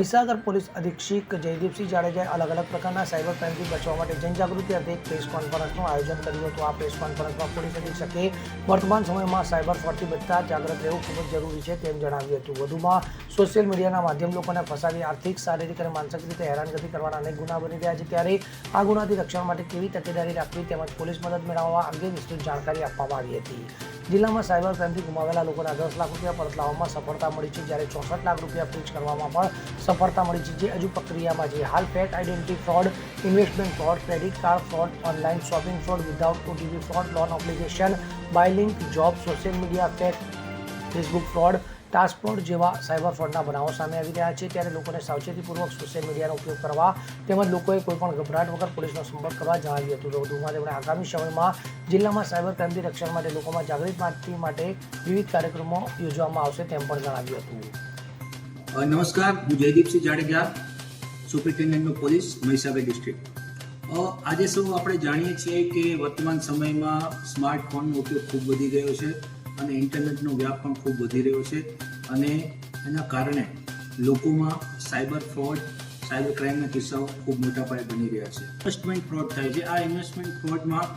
Mahisagar police અધિક્ષક જયદીપસિંહ જાડેજાએ અલગ અલગ પ્રકારના સાયબર ક્રાઇમથી બચવા માટે જનજાગૃતિ અર્થે એક પ્રેસ કોન્ફરન્સનું આયોજન કર્યું હતું. આ પ્રેસ કોન્ફરન્સમાં પોલીસ અધિક્ષકે વર્તમાન સમયમાં સાયબર ફ્રોડથી બચતા જાગૃત રહેવું ખૂબ જ જરૂરી છે તેમ જણાવ્યું હતું. વધુમાં સોશિયલ મીડિયાના માધ્યમ લોકોને ફસાવી આર્થિક, શારીરિક અને માનસિક રીતે હેરાનગતિ કરવાના અનેક ગુના બની રહ્યા છે. ત્યારે આ ગુનાથી રક્ષણ માટે કેવી તકેદારી રાખવી તેમજ પોલીસ મદદ મેળવવા અંગે વિસ્તૃત જાણકારી આપવામાં આવી હતી. જિલ્લામાં સાયબર ક્રાઇમથી ગુમાવેલા લોકોના દસ લાખ રૂપિયા પરત લાવવામાં સફળતા મળી છે, જ્યારે ચોસઠ લાખ રૂપિયા ફ્રીજ કરવામાં પણ સફળતા મળી છે. જે હજુ પ્રક્રિયામાં છે. હાલ fake identity fraud, investment fraud, credit card fraud online shopping fraud, without OTP fraud, loan obligation, બાયલિંક, job, social media, fake Facebook fraud task fraud જેવા સાયબર ફ્રોડના બનાવો સામે આવી રહ્યા છે. ત્યારે લોકોને સાવચેતીપૂર્વક સોશિયલ મીડિયાનો ઉપયોગ કરવા તેમજ લોકોએ કોઈપણ ગભરાટ વગર પોલીસનો સંપર્ક કરવા જણાવ્યું હતું. વધુમાં તેમણે આગામી સમયમાં જિલ્લામાં સાયબર ક્રાઇમથી રક્ષણ માટે લોકોમાં જાગૃત માહિતી માટે વિવિધ કાર્યક્રમો યોજવામાં આવશે તેમ પણ જણાવ્યું હતું. નમસ્કાર. હું Jaydeepsinh Jadeja superintendent police, Mahisagar district આજે સૌ આપણે જાણીએ છીએ કે વર્તમાન સમયમાં સ્માર્ટફોનનો ઉપયોગ ખૂબ વધી ગયો છે? અને ઇન્ટરનેટનો વ્યાપ પણ ખૂબ વધી રહ્યો છે અને એના કારણે લોકોમાં સાયબર ફ્રોડ, સાયબર ક્રાઇમના કિસ્સાઓ ખૂબ મોટા પાયે બની રહ્યા છે. ઇન્વેસ્ટમેન્ટ ફ્રોડ થાય છે. આ ઇન્વેસ્ટમેન્ટ ફ્રોડમાં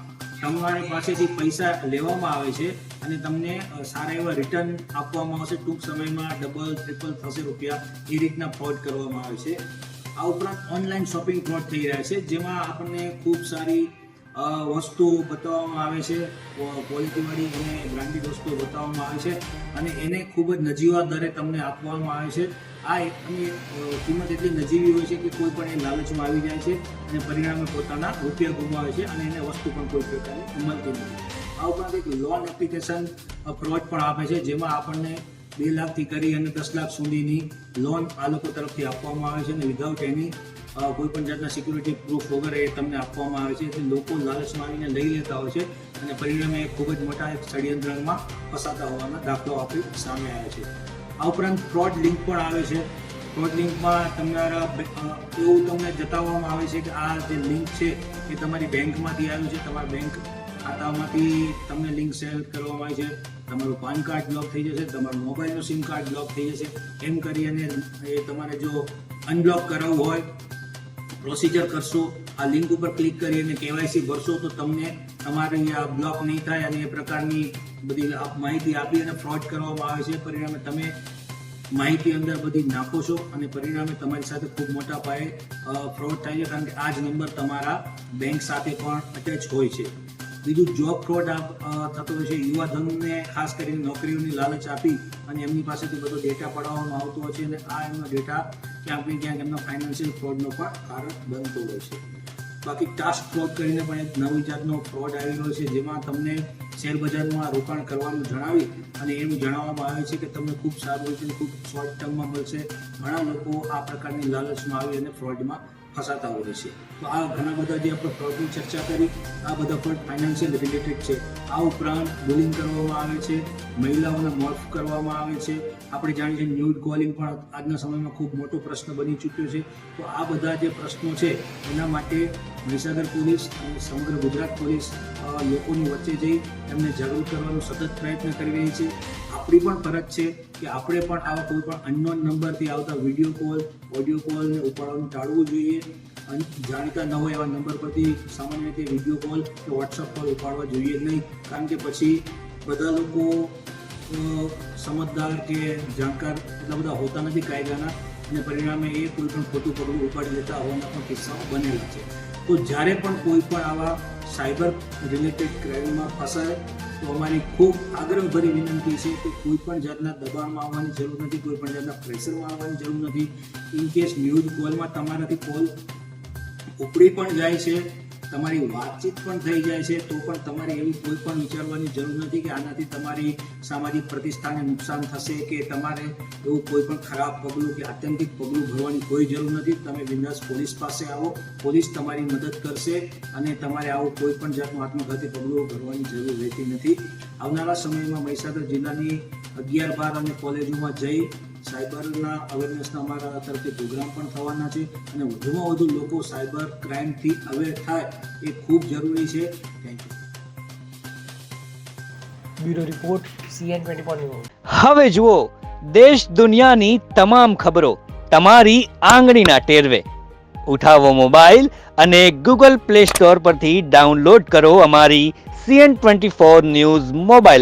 તમારી પાસેથી પૈસા લેવામાં આવે છે અને તમને સારા એવા રિટર્ન આપવામાં આવશે. ટૂંક સમયમાં ડબલ ટ્રિપલ થશે રૂપિયા એ રીતના ફ્રોડ કરવામાં આવે છે. આ ઉપરાંત ઓનલાઈન શોપિંગ ફ્રોડ થઈ રહ્યા છે, જેમાં આપણને ખૂબ સારી વસ્તુઓ બતાવવામાં આવે છે ક્વોલિટીવાળી અને બ્રાન્ડેડ વસ્તુઓ બતાવવામાં આવે છે અને એને ખૂબ જ નજીવા દરે તમને આપવામાં આવે છે. આ એક કિંમત એટલી નજીવી હોય છે કે કોઈ પણ એ લાલચમાં આવી જાય છે અને પરિણામે પોતાના રૂપિયા ગુમાવે છે અને એને વસ્તુ પણ કોઈ પ્રકારની મળતી નથી. આ ઉપરાંત એક લોન એપ્લિકેશન ફ્રોડ પણ આપે છે, જેમાં આપણને બે લાખથી કરી અને દસ લાખ સુધીની લોન આ લોકો તરફથી આપવામાં આવે છે અને વિધાઉટ એની કોઈ પણ જાતના સિક્યુરિટી પ્રૂફ વગર એ તમને આપવામાં આવે છે. એટલે લોકો લાલચમાં આવીને લઈ લેતા હોય છે અને પરિણામે ખૂબ જ મોટા એક ષડયંત્રમાં ફસાતા હોવાના દાખલાઓ આપણી સામે આવે છે. આ ઉપરાંત ફ્રોડ લિંક પણ આવે છે. ફ્રોડ લિંકમાં તમારા એવું તમને જતાવવામાં આવે છે કે આ જે લિંક છે એ તમારી બેંકમાંથી આવ્યું છે. તમારા બેંક ખાતામાંથી તમને લિંક શેર કરવામાં આવે છે. તમારું પાન કાર્ડ બ્લોક થઈ જશે, તમારું મોબાઈલનું સિમ કાર્ડ બ્લોક થઈ જશે. એમ કરી અને એ તમારે જો અનબ્લોક કરાવવું હોય પ્રોસિજર કરશો, આ લિંક ઉપર ક્લિક કરી અને કેવાયસી ભરશો, તો તમને તમારી આ બ્લોક નહીં થાય અને એ પ્રકારની બધી માહિતી આપી અને ફ્રોડ કરવામાં આવે છે. પરિણામે તમે માહિતી અંદર બધી નાખો છો અને પરિણામે તમારી સાથે ખૂબ મોટા પાયે ફ્રોડ થાય છે, કારણ કે આ જ નંબર તમારા બેંક સાથે પણ અટેચ હોય છે. બીજું જોબ ફ્રોડ થતો હોય છે યુવાધનને ખાસ કરીને નોકરીઓની લાલચ આપી અને એમની પાસેથી બધો ડેટા પડાવવામાં આવતો હોય છે અને આ એમનો ડેટા ક્યાંક ને ક્યાંક એમનો ફાઇનાન્શિયલ ફ્રોડનો પણ કારણ બનતો હોય છે. બાકી ટાસ્ક ફ્રોડ કરીને પણ એક નવી જાતનો ફ્રોડ આવી રહ્યો છે, જેમાં તમને શેરબજારમાં રોકાણ કરવાનું જણાવી અને એનું જણાવવામાં આવે છે કે તમને ખૂબ સારું હોય છે અને ખૂબ શોર્ટ ટર્મમાં મળશે. ઘણા લોકો આ પ્રકારની લાલચમાં આવી અને ફ્રોડમાં ફસાતા હોય છે. તો આ ઘણા બધા જે આપણે ફ્રોડની ચર્ચા કરી, આ બધા ફ્રોડ ફાઇનાન્શિયલ રિલેટેડ છે. આ ઉપરાંત બુલિંગ કરવામાં આવે છે, મહિલાઓને મોર્ફ કરવામાં આવે છે. આપણે જાણીએ છીએ ન્યૂડ કોલિંગ પણ આજના સમયમાં ખૂબ મોટો પ્રશ્ન બની ચૂક્યો છે. તો આ બધા જે પ્રશ્નો છે, એના માટે મહીસાગર પોલીસ અને સમગ્ર ગુજરાત પોલીસ લોકોની વચ્ચે જઈ એમને જાગૃત કરવાનો સતત પ્રયત્ન કરી રહી છે. આપણી પણ ફરજ છે કે આપણે પણ આવા કોઈ પણ અનનોન નંબરથી આવતા વીડિયો કોલ ઓડિયો કોલને ઉપાડવાનું ટાળવું જોઈએ. અને જાણીતા ન હોય એવા નંબર પરથી સામાન્ય રીતે વીડિયો કોલ કે વોટ્સઅપ કોલ ઉપાડવા જોઈએ નહીં. કારણ કે પછી બધા લોકો સમજદાર કે જાણકાર એટલા બધા હોતા નથી કાયદાના અને પરિણામે એ કોઈ પણ ખોટું પગલું ઉપાડી લેતા હોવાના પણ કિસ્સાઓ બનેલા છે. તો જ્યારે પણ કોઈ પણ આવા સાયબર રિલેટેડ ક્રાઇમમાં ફસાય તો અમારી ખૂબ આગ્રહભરી વિનંતી છે કે કોઈ પણ જાતના દબાણમાં આવવાની જરૂર નથી, કોઈ પણ જાતના પ્રેશરમાં આવવાની જરૂર નથી. ઇન કેસ ન્યૂઝ કોલમાં તમારાથી કોલ ઉપડી પણ જાય છે તમારી વાતચીત પણ થઈ જાય છે, તો પણ તમારે એવી કોઈ પણ વિચારવાની જરૂર નથી કે આનાથી તમારી સામાજિક પ્રતિષ્ઠાને નુકસાન થશે કે તમારે એવું કોઈ પણ ખરાબ પગલું કે આત્યંતિક પગલું ભરવાની કોઈ જરૂર નથી. તમે બિંદાસ પોલીસ પાસે આવો, પોલીસ તમારી મદદ કરશે અને તમારે આવું કોઈ પણ જાતનું આત્મઘાતી પગલું ભરવાની જરૂર રહેતી નથી. આવનારા સમયમાં મહીસાગર જિલ્લાની અગિયાર બાર અને કોલેજોમાં જઈ સાયબરના અવેરનેસના અમારા તરફથી પ્રોગ્રામ પણ થવાના છે અને વધુમાં વધુ લોકો સાયબર ક્રાઇમથી અવેર થાય એ ખૂબ જરૂરી છે. Thank you bureau report CN twenty હવે જુઓ દેશ દુનિયાની તમામ ખબરો તમારી આંગળીના ટેરવે. ઉઠાવો મોબાઈલ અને ગૂગલ પ્લે સ્ટોર પરથી ડાઉનલોડ કરો અમારી CN twenty four news mobile app.